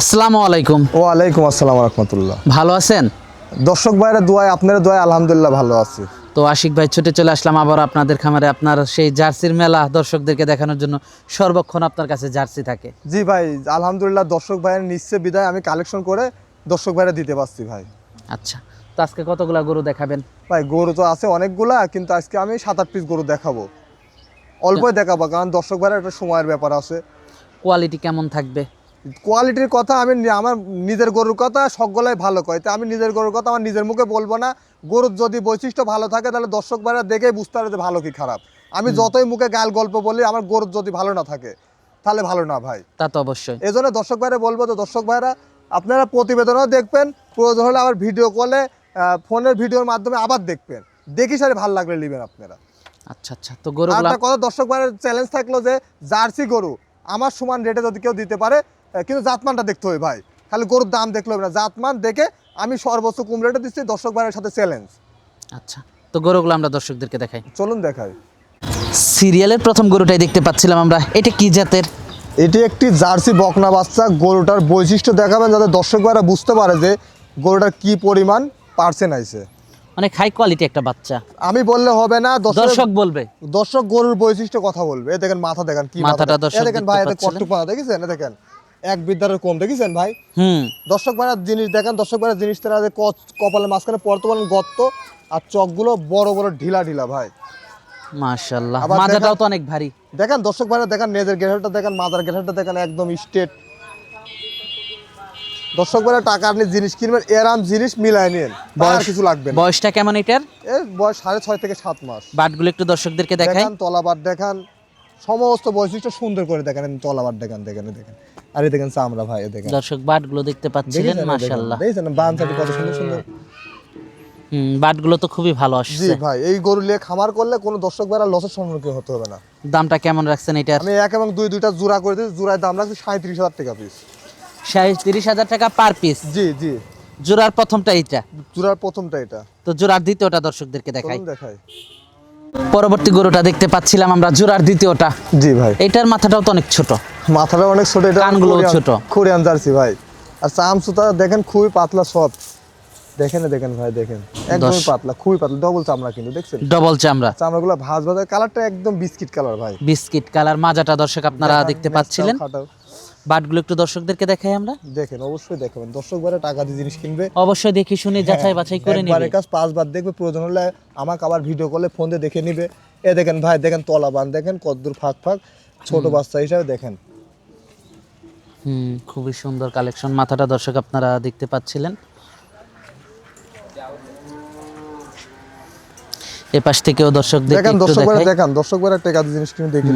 আসসালামু আলাইকুম। ওয়ালাইকুম আসসালাম রহমতুল্লাহ। ভালো আছেন? দর্শক ভাইরা দোয়ায় আপনার দোয়ায় আলহামদুলিল্লাহ ভালো আছি। তো আশিক ভাই ছুটে চলে আসলাম আবার আপনাদের খামারে। আপনার সেই জার্সির মেলা দর্শকদেরকে দেখানোর জন্য সর্বক্ষণ আপনার কাছে জার্সি থাকে। জি ভাই আলহামদুলিল্লাহ দর্শক ভাইয়ের নিচ্ছে বিদায়। আমি কালেকশন করে দর্শক ভাইরা দিতে পারছি ভাই। আচ্ছা তো আজকে কতগুলা গরু দেখাবেন? ভাই গরু তো আছে অনেকগুলা কিন্তু আজকে আমি সাত আট পিস গরু দেখাবো। অল্পই দেখাবো কারণ দর্শক ভাইরা একটা সময়ের ব্যাপার আছে। কোয়ালিটি কেমন থাকবে? কোয়ালিটির কথা আমি আমার নিজের গরুর কথা সকলাই ভালো কয়। তো আমি নিজের গরুর কথা আমার নিজের মুখে বলব না। গরুর যদি বৈশিষ্ট্য ভালো থাকে তাহলে দর্শক ভাইরা দেখেই বুঝতে পারে যে ভালো কি খারাপ। আমি যতই মুখে গাল গল্প বলি আমার গরুর যদি ভালো না থাকে তাহলে ভালো না ভাই। তা তো অবশ্যই। এই জন্য দর্শক ভাইরা বলব তো দর্শক ভাইরা আপনারা প্রতিবেদনও দেখবেন প্রয়োজন হলে আবার ভিডিও কলে ফোনের ভিডিওর মাধ্যমে আবার দেখবেন। দেখি সারে ভালো লাগলে নেবেন আপনারা। আচ্ছা আচ্ছা তো একটা কথা দর্শক ভাইয়ের চ্যালেঞ্জ থাকল যে জার্সি গরু আমার সমান রেটে যদি কেউ দিতে পারে কিন্তু জাতমানটা দেখতে হবে ভাই। খালি গরুর দাম দেখলে হবে না। জাতমান দেখে আমি সর্বোচ্চ কম রেটে দিচ্ছি দর্শক ভাইয়ের সাথে চ্যালেঞ্জ আচ্ছা তো গরুগুলো আমরা দর্শকদেরকে দেখাই। চলুন দেখাই। সিরিয়ালের প্রথম গরুটাই দেখতে পাচ্ছিলাম আমরা। এটা কি জাতের? এটি একটি জার্সি বকনা বাচ্চা। গরুটার বৈশিষ্ট্য দেখাবেন যাতে দর্শক ভাইরা বুঝতে পারে যে গরুটার কি পরিমাণ পার্সেন্ট আইছে অনেক হাই কোয়ালিটি একটা বাচ্চা। আমি বললে হবে না দর্শক বলবে। দর্শক গরুর বৈশিষ্ট্য কথা বলবে। দেখেন মাথা দেখেন কি মাথাটা দেখেন। ভাই এতে। কট্টু পানা দেখেছেন? দেখেন। এক বিদ্যারের কম দেখেছেন ভাই? হুম। দর্শক ভাইরা জিনিস দেখেন দর্শক ভাইরা জিনিস তারা কপালের মাঝখানে বর্তমান গর্ত আর চকগুলো বড় বড় ঢিলা ঢিলা ভাই। মাশাআল্লাহ। মাজাটাও তো অনেক ভারী। দেখেন দর্শক ভাইরা দেখেন নেজের গেঠারটা দেখেন মাদার গেঠারটা দেখেন একদম স্টেট দর্শক ভাইরা টাকা আপনি জিনিস কিনবেন এরাম জিনিস মিলাই নিন। বয়স- কিছু লাগবে না। বয়সটা কেমন এটার? এর বয়স সাড়ে ছয় থেকে সাত মাস। বাটগুলো একটু দর্শকদেরকে দেখাই। দেখান তলাবার দেখান সমস্ত বৈশিষ্ট্য সুন্দর করে দেখেন এই তলাবার দেখান দেখেন দেখেন। আর এই দেখেন চামড়া ভাই দেখেন। দর্শক বাটগুলো দেখতে পাচ্ছিলেন এই দেখেন? বান সাইড কত সুন্দর সুন্দর। হুম বাটগুলো তো খুবই ভালো জি ভাই এই গরু নিয়ে খামার করলে কোনো দর্শক ভাইরা লসের সম্মুখীন হতে হবে না। দামটা কেমন রাখছেন এটার আমি এক এবং দুই দুইটা জোড়া করে দিই জোড়ায় দাম রাখছি সাঁত্রিশ হাজার টাকা পিস তিরিশ হাজার টাকা পার পিস জি জি। জোড়ার প্রথমটা এইটা? জোড়ার প্রথমটা এটা তো জোড়ার দ্বিতীয়টা দর্শকদেরকে দেখাই। দেখাই। পরবর্তী গরুটা দেখতে পাচ্ছিলাম আমরা জোড়ার দ্বিতীয়টা। জি ভাই। এইটার মাথাটাও তো অনেক ছোট। মাথাটা অনেক ছোট এটা কোরিয়ান- ছোট। কোরিয়ান জার্সি ভাই। আর চাম সুতা দেখেন খুবই পাতলা সব দেখেন দেখেন ভাই দেখেন। একদমই পাতলা খুবই পাতলা ডবল চামড়া কিন্তু দেখছেন? ডবল চামড়া। চামড়াগুলো ভাজ ভাজা কালারটা একদম বিস্কিট কালার ভাই। বিস্কিট কালার মাজাটা দর্শক আপনারা দেখতে পাচ্ছিলেন। বাটগুলো একটু দর্শকদেরকে দেখাই আমরা। দেখেন অবশ্যই দেখাবেন। দর্শক বারে টাকা দিয়ে জিনিস কিনবে। অবশ্যই দেখি শুনে যাচাই বাছাই করে একবারে নিবে। কাজ পাঁচবার দেখবে প্রয়োজন হলে আমাকে আবার ভিডিও করলে ফোন দিয়ে দেখে নিবে। এ দেখেন ভাই দেখেন তলা বান দেখেন কদ্দুর ফাঁক ফাঁক। ছোট বাচ্চা হিসাবে দেখেন। হুম খুবই সুন্দর কালেকশন। মাথাটা দর্শক আপনারা দেখতে পাচ্ছিলেন। এ পাশ থেকেও দেখেন একটু দর্শক বারে দেখাই। দেখেন দর্শক বারে টাকা দিয়ে জিনিস কিনে দেখে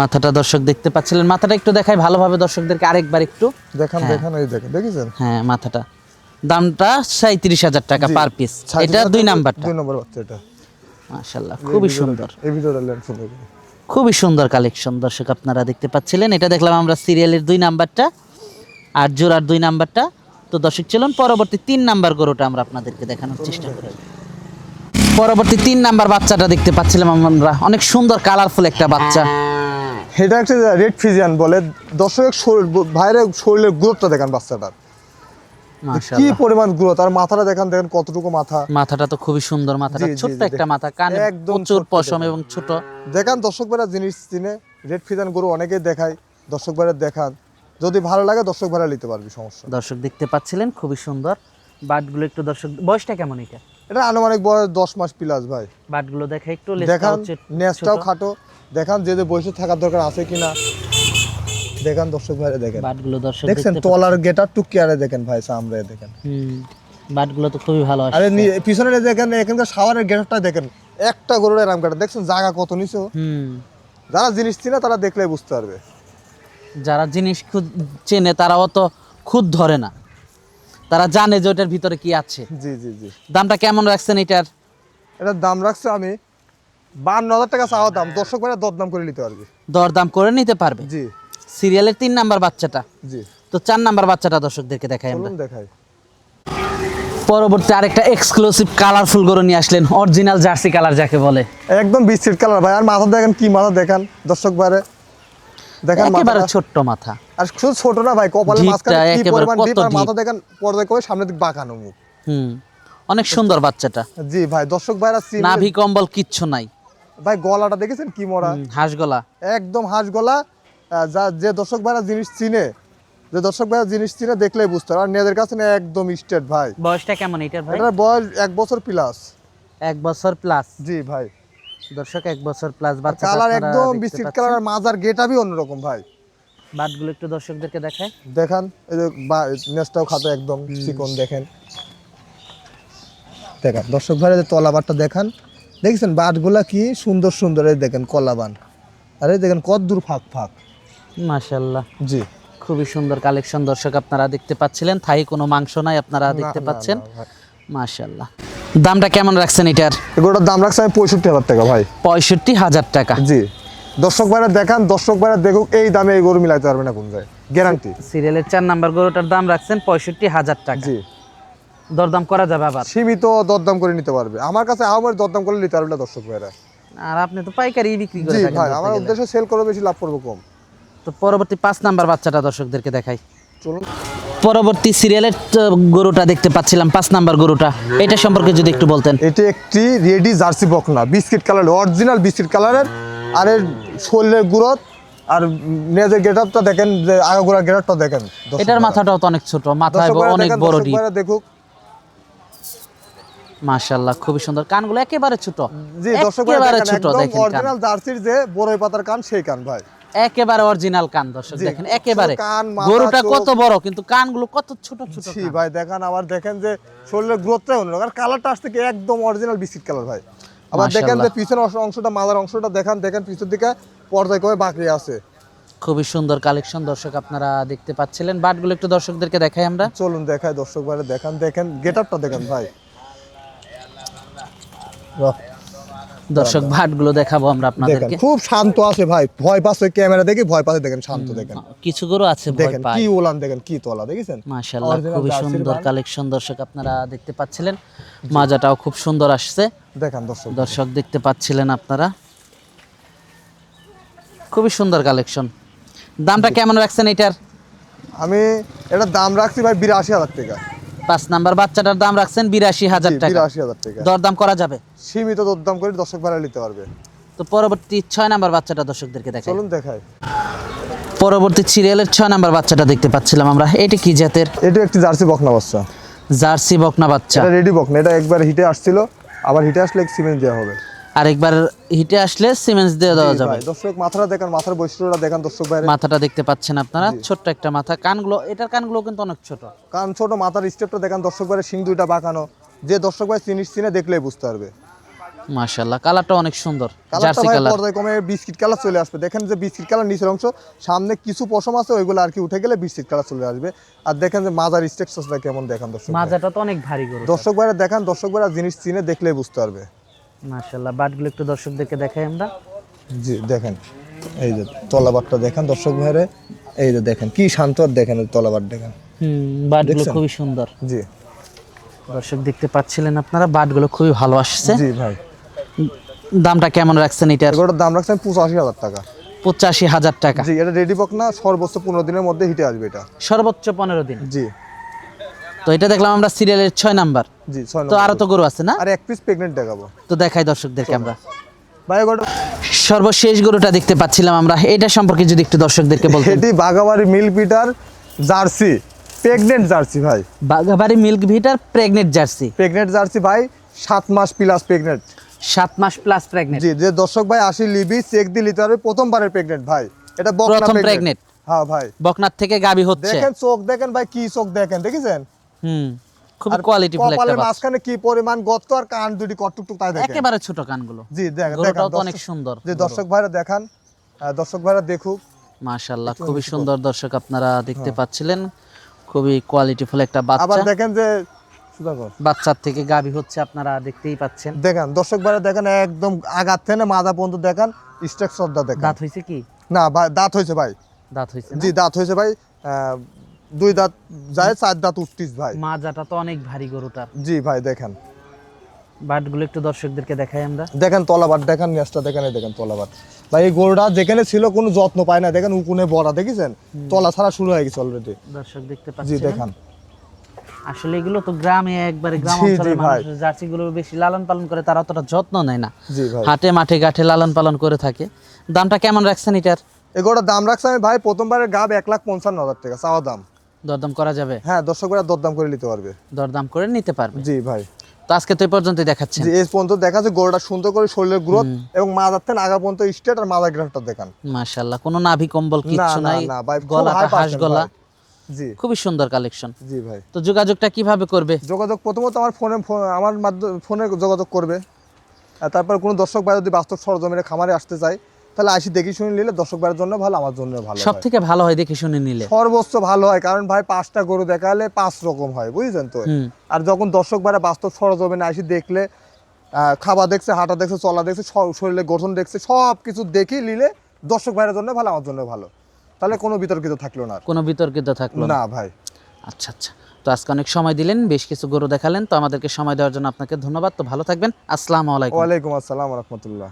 মাথাটা দর্শক দেখতে পাচ্ছিলেন। মাথাটা একটু দেখাই ভালোভাবে দর্শকদেরকে আরেকবার একটু। দেখান দেখেন এই দেখেন দেখেছেন? হ্যাঁ মাথাটা। দামটা সাঁত্রিশ হাজার টাকা পার পিস এটা দুই নাম্বারটা। দুই নম্বর বাচ্চা এটা মাশাল্লাহ খুবই সুন্দর। এই ভিডিওটা লেন সুন্দর করে। খুবই সুন্দর কালেকশন দর্শক আপনারা দেখতে পাচ্ছিলেন। এটা দেখলাম আমরা সিরিয়ালের দুই নাম্বারটা আর জোড়ার দুই নাম্বারটা। তো দর্শক চলুন, পরবর্তী তিন নাম্বার গরুটা আমরা আপনাদেরকে দেখানোর চেষ্টা করি। পরবর্তী তিন নাম্বার বাচ্চাটা দেখতে পাচ্ছিলাম আমরা। অনেক সুন্দর কালারফুল একটা বাচ্চা। এটা একটা রেড ফিজিয়ান বলে। দর্শক, শরীর ভাইয়ের শরীরের গ্রোথটা দেখেন বাচ্চাটার। কি পরিমাণ গ্রোথ? আর মাথাটা দেখেন দেখেন কতটুকু মাথা। মাথাটা তো খুবই সুন্দর মাথাটা ছোট্ট একটা মাথা কানে প্রচুর পশম এবং ছোট। দেখান দর্শক ভাইরা জিনিস চিনে রেড গরু অনেকেই দেখায়। দর্শক ভাইরা দেখান। যদি ভালো লাগে দর্শক ভাইরা নিতে পারবি সমস্যা দর্শক দেখতে পাচ্ছিলেন খুবই সুন্দর। বাটগুলো একটু দর্শক বয়সটা কেমন এটা? এটা আনুমানিক বয়স দশ মাস প্লাস ভাই। বাটগুলো দেখা একটু দেখান নেসটাও খাটো। দেখান যে যে বয়সে থাকার দরকার আছে কিনা। দেখান দর্শক ভাই দেখেন। বাটগুলো দর্শক দেখছেন তলার গেটার টুকি আরে দেখেন ভাই সামনে দেখেন। হুম বাটগুলো তো খুবই ভালো আরে পিছনে দেখেন এখানকার শাওয়ারের দেখেন একটা গরুর এরাম গেটার দেখছেন জায়গা কত নিচে হুম। যারা জিনিস চিনে তারা দেখলে বুঝতে পারবে। যারা জিনিস চেনে তারা অত খুদ ধরে না। তারা জানে যে ওটার ভিতরে কি আছে। জি জি জি। দামটা কেমন রাখছেন এটার? এটার দাম রাখছে আমি বান্ন হাজার টাকা চাওয়া দাম। দর্শক ভাইরা দরদাম করে নিতে পারবে। দরদাম করে নিতে পারবে। জি। সিরিয়ালের তিন নাম্বার বাচ্চাটা। জি। তো চার নাম্বার বাচ্চাটা দর্শকদেরকে দেখাই আমরা। দেখাই। পরবর্তী আরেকটা এক্সক্লুসিভ কালারফুল গরু নিয়ে আসলেন অরিজিনাল জার্সি কালার যাকে বলে। একদম বিস্কিট কালার ভাই। আর মাথা দেখেন কি মাথা দেখান দর্শক ভাইরে। দেখেন একেবারে ছোট্ট মাথা। আর শুধু ছোট না ভাই ডিপটা মাঝখানে কি পরিমাণ ডিপ আর মাথা দেখেন পর্দায় করে সামনে দিকে বাঁকানো মুখ। হুম অনেক সুন্দর বাচ্চাটা। জি ভাই দর্শক ভাইরা নাভি কম্বল কিচ্ছু নাই। ভাই গলাটা দেখেছেন কি মরা? হাঁস গলা। একদম হাঁস গলা যা যে দর্শক ভাইরা জিনিস চিনে যে দর্শক ভাইরা জিনিস চিনে দেখলেই বুঝতে পারে আর নিজেদের কাছে না একদম স্টেট ভাই। বয়সটা কেমন এটার ভাই? এটার বয়স এক বছর প্লাস এক বছর প্লাস জি ভাই। দর্শক এক বছর প্লাস বাচ্চা কালার একদম বিস্কিট কালার আর মাজার গেটাবি অন্যরকম ভাই। বাটগুলো একটু দর্শকদেরকে দেখায় দেখান এই যে নেসটাও খাতো একদম চিকন দেখেন। দেখান দর্শক ভাইরা যে তলাবারটা দেখান। দেখছেন বাটগুলা কি সুন্দর সুন্দর এই দেখেন কলাবান। আরে দেখেন কত দূর ফাঁক ফাঁক। মাশাল্লাহ জি। খুবই সুন্দর কালেকশন দর্শক আপনারা দেখতে পাচ্ছিলেন। থাই কোনো মাংস নাই আপনারা দেখতে পাচ্ছেন। মাশাল্লাহ দামটা কেমন রাখছেন এটার? এগুলোর দাম রাখছে আমি পঁয়ষট্টি হাজার টাকা ভাই। পঁয়ষট্টি হাজার টাকা। জি। দর্শক ভাইরা দেখান দর্শক ভাইরা দেখুক এই দামে এই গরু মিলাইতে পারবে না কোন যায়। গ্যারান্টি সিরিয়ালের চার নাম্বার গরুটার দাম রাখছেন পঁয়ষট্টি হাজার টাকা। জি। দরদাম করা যাবে আবার। সীমিত দরদাম করে নিতে পারবে। আমার কাছে আমার দরদাম করে নিতে পারবে না দর্শক ভাইরা। আর আপনি তো পাইকারি বিক্রি করে থাকেন ভাই আমার। উদ্দেশ্য সেল করব বেশি লাভ করব কম। তো পরবর্তী পাঁচ নাম্বার বাচ্চাটা দর্শকদেরকে দেখাই। চলুন। পরবর্তী সিরিয়ালের গরুটা দেখতে পাচ্ছিলাম পাঁচ নাম্বার গরুটা। এটা সম্পর্কে যদি একটু বলতেন। এটি একটি রেডি জার্সি বকনা বিস্কিট কালার অরিজিনাল বিস্কিট কালারের আর এর শরীরের গুরত আর নেজের গেট আপটা দেখেন যে আগাগোড়া গেট আপটা দেখেন এটার মাথাটাও তো অনেক ছোট মাথা অনেক বড় ডিপ। দেখুক। মাশাল্লাহ খুবই সুন্দর। কানগুলো একেবারে ছোট জি দর্শক একেবারে ছোট দেখেন অরিজিনাল জার্সির যে বড়ই পাতার কান সেই কান ভাই। একেবারে অরিজিনাল কান দর্শক দেখেন একেবারে। গরুটা কত বড় কিন্তু কানগুলো কত ছোট ছোট জি ভাই দেখেন আবার দেখেন যে শরীরের গ্রোথটাই অন্যরকম আর কালারটা আসছে কি একদম অরিজিনাল বিস্কিট কালার ভাই। আবার দেখেন যে পিছনের অংশ- অংশটা মাথার অংশটা দেখেন দেখেন পিছন দিকে পর্দায় করে বাকি আছে। খুবই সুন্দর কালেকশন দর্শক আপনারা দেখতে পাচ্ছিলেন। বাটগুলো একটু দর্শকদেরকে দেখাই আমরা। চলুন দেখাই দর্শক ভাই দেখান দেখেন গেট আপটা দেখেন ভাই। বাহ, দর্শক বাটগুলো দেখাবো আমরা আপনাদেরকে। খুব শান্ত আছে ভাই। ভয় পাচ্ছে ক্যামেরা দেখে ভয় পাচ্ছে দেখেন শান্ত দেখেন। কিছু গরু আছে ভয় দেখেন পায়। কি ওলান দেখেন কি তোলা দেখেছেন? মাশাআল্লাহ খুবই সুন্দর কালেকশন দর্শক আপনারা দেখতে পাচ্ছিলেন। মাজাটাও খুব সুন্দর আসছে। দেখেন দর্শক। দর্শক দেখতে পাচ্ছিলেন আপনারা। খুবই সুন্দর কালেকশন দামটা কেমন রাখছেন এটার? আমি এটার দাম রাখছি ভাই বিরাশি হাজার টাকা। পাঁচ নাম্বার বাচ্চাটার দাম রাখছেন বিরাশি হাজার টাকা। বিরাশি হাজার টাকা। দরদাম করা যাবে? সীমিত দরদাম করে দর্শক ভাড়া নিতে পারবে। তো পরবর্তী ছয় নাম্বার বাচ্চাটা দর্শকদেরকে দেখাই। চলুন দেখাই। পরবর্তী সিরিয়ালের ছয় নাম্বার বাচ্চাটা দেখতে পাচ্ছিলাম আমরা। এটি কি জাতের? এটা একটি জার্সি বকনা বাচ্চা। জার্সি বকনা বাচ্চা। এটা রেডি বকনা এটা একবার হিটে আসছিল। আবার হিটে আসলে সিমেন্ট দেওয়া হবে। আর একবার হিটে আসলে সিমেন্টস দিয়ে দেওয়া যাবে। দর্শক মাথাটা দেখেন মাথার বৈশিষ্ট্যটা দেখেন দর্শক বাইরে মাথাটা দেখতে পাচ্ছেন আপনারা ছোট্ট একটা মাথা। কানগুলো এটার কানগুলো কিন্তু অনেক ছোট। কারণ ছোট মাথার স্টেপটা দেখেন দর্শক বাইরে সিং দুইটা বাঁকানো। যে দর্শক ভাই চিনিস চিনে দেখলেই বুঝতে পারবে। মাশাআল্লাহ কালারটা অনেক সুন্দর জার্সি কালার। পর্দায় কমে বিস্কিট কালার চলে আসবে। দেখেন যে বিস্কিট কালার নিচের অংশ সামনে কিছু পশম আছে ওইগুলো আর কি উঠে গেলে বিস্কিট কালার চলে আসবে। আর দেখেন যে মাজার স্ট্রাকচারটা কেমন দেখেন দর্শক ভাই। মাজাটা তো অনেক ভারী গরু দর্শক ভাইরা দেখেন দর্শক ভাইরা জিনিস চিনে দেখলেই বুঝতে পারবে। বাটগুলো একটু দর্শকদেরকে দেখাই আমরা। জি দেখেন এই যে তলাবারটা দেখেন দর্শক ভাইরে এই যে দেখেন কি শান্ত দেখেন এই তলাবার দেখেন। হুম বাটগুলো খুবই সুন্দর। জি। দর্শক দেখতে পাচ্ছিলেন আপনারা বাটগুলো খুবই ভালো আসছে। জি ভাই। দামটা কেমন রাখছেন এটার এগুলোর দাম রাখছেন পঁচাশি হাজার টাকা। পঁচাশি হাজার টাকা। জি এটা রেডি বক না সর্বোচ্চ পনেরো দিনের মধ্যে হিটে আসবে এটা। সর্বোচ্চ পনেরো দিন। জি। তো এটা দেখলাম আমরা সিরিয়ালের ছয় নাম্বার। জি ছয় তো আরও তো গরু। আছে না? আর এক পিস প্রেগনেন্ট দেখাবো। তো দেখাই দর্শকদেরকে আমরা। সর্বশেষ গরুটা দেখতে পাচ্ছিলাম আমরা। এটা সম্পর্কে যদি একটু দর্শকদেরকে বলতেন। এটি বাগাবাড়ি মিল পিটার জার্সি। প্রেগনেন্ট জার্সি ভাই। বাগাবাড়ি মিল্ক ভিটার প্রেগনেন্ট জার্সি। প্রেগনেন্ট জার্সি ভাই সাত মাস প্লাস প্রেগনেন্ট সাত মাস প্লাস প্রেগনেন্ট জি যে দর্শক ভাই আসি লিবি চেক দিয়ে নিতে পারবে প্রথমবারের প্রেগনেন্ট ভাই। এটা বকনা প্রথম প্রেগনেন্ট হ্যাঁ ভাই। বকনার থেকে গাবি হচ্ছে। দেখেন চোখ দেখেন ভাই কি চোখ দেখেন দেখেছেন? হুম খুব আর কোয়ালিটিফুল একটা মাঝখানে কি পরিমাণ গর্ত আর কান দুটি কটটুক তাই দেখেন? একেবারে ছোট কানগুলো। জি দেখেন দেখেন অনেক সুন্দর যে দর্শক ভাইরা দেখান দর্শক ভাইরা দেখুক। মাশাআল্লাহ খুবই সুন্দর দর্শক আপনারা দেখতে পাচ্ছিলেন। খুবই কোয়ালিটিফুল একটা হ্যাঁ। আবার দেখেন যে বাচ্চার থেকে গাবি হচ্ছে আপনারা দেখতেই পাচ্ছেন। দেখেন দর্শক ভাইরা দেখেন একদম আগাত থেকে মাথা পর্যন্ত দেখেন স্ট্রাকচারটা দেখেন। দাঁত হয়েছে কি? না দাঁত হয়েছে ভাই। দাঁত হয়েছে জি দাঁত হয়েছে ভাই। দুই দাঁত যায় চার দাঁত উঠতিস ভাই। মাজাটা তো অনেক ভারী গরুটার জি ভাই দেখেন। বাটগুলো একটু দর্শকদেরকে দেখাই আমরা। দেখেন তলাবার দেখেন নেসটা দেখেন দেখেন তলাবার ভাই এই গরুটা যেখানে ছিল কোনো যত্ন পায় না। দেখেন উকুনে বড়া দেখেছেন? তলা ছাড়া শুরু হয়ে গেছে অলরেডি দর্শক দেখতে জি পাচ্ছেন? দেখান। আসলে এগুলো তো গ্রামে একবারে গ্রাম জি, জি, অঞ্চলের মানুষ জার্সি গুলো বেশি লালন পালন করে তারা অতটা যত্ন নেয় না। জি হাটে মাঠে গাঠে লালন পালন করে থাকে। দামটা কেমন রাখছেন এটার? এই গরুটার দাম রাখছে আমি ভাই প্রথমবারের গাব এক লাখ পঞ্চান্ন হাজার টাকা চাওয়া দাম। দরদাম করা যাবে? হ্যাঁ দর্শক ভাইরা দরদাম করে নিতে পারবে। দরদাম করে নিতে পারবে? জি ভাই। তো আজকে তো এই পর্যন্তই দেখাচ্ছেন জি এই পর্যন্ত দেখা যাচ্ছে গরুটা সুন্দর করে শরীরের গ্রোথ এবং মাথার থেকে আগা পর্যন্ত স্টেট আর মাথা গ্রাফটা দেখান। মাশাআল্লাহ কোনো নাভি কম্বল না নাই। না ভাই গলাটা হাঁস গলা জি। খুবই সুন্দর কালেকশন জি ভাই। তো যোগাযোগটা কীভাবে করবে? যোগাযোগ প্রথমত আমার ফোনে আমার মাধ্যমে ফোনে যোগাযোগ করবে। তারপর কোনো দর্শক ভাই যদি বাস্তব সরজমিনে খামারে আসতে চায় তাহলে আসি দেখি শুনে নিলে দর্শক ভাইয়ের জন্য ভালো আমার জন্য ভালো সব থেকে ভালো হয় দেখে শুনে নিলে? সর্বোচ্চ ভালো হয় কারণ ভাই পাঁচটা গরু দেখালে পাঁচ রকম হয় বুঝছেন তো? আর যখন দর্শক ভাইরা বাস্তব সরজমিনে আসি দেখলে খাবার দেখছে হাঁটা দেখছে চলা দেখছে শ- শরীরের গঠন দেখছে সব কিছু দেখি নিলে দর্শক ভাইয়ের জন্য ভালো আমার জন্য ভালো। তাহলে কোনো বিতর্কিত থাকল না কোনো বিতর্কিত থাকল না? না ভাই। আচ্ছা আচ্ছা। তো আজকে অনেক সময় দিলেন বেশ কিছু গরু দেখালেন তো আমাদেরকে সময় দেওয়ার জন্য আপনাকে ধন্যবাদ। তো ভালো থাকবেন। আসসালামু আলাইকুম। ওয়ালাইকুম আসসালাম রহমতুল্লাহ।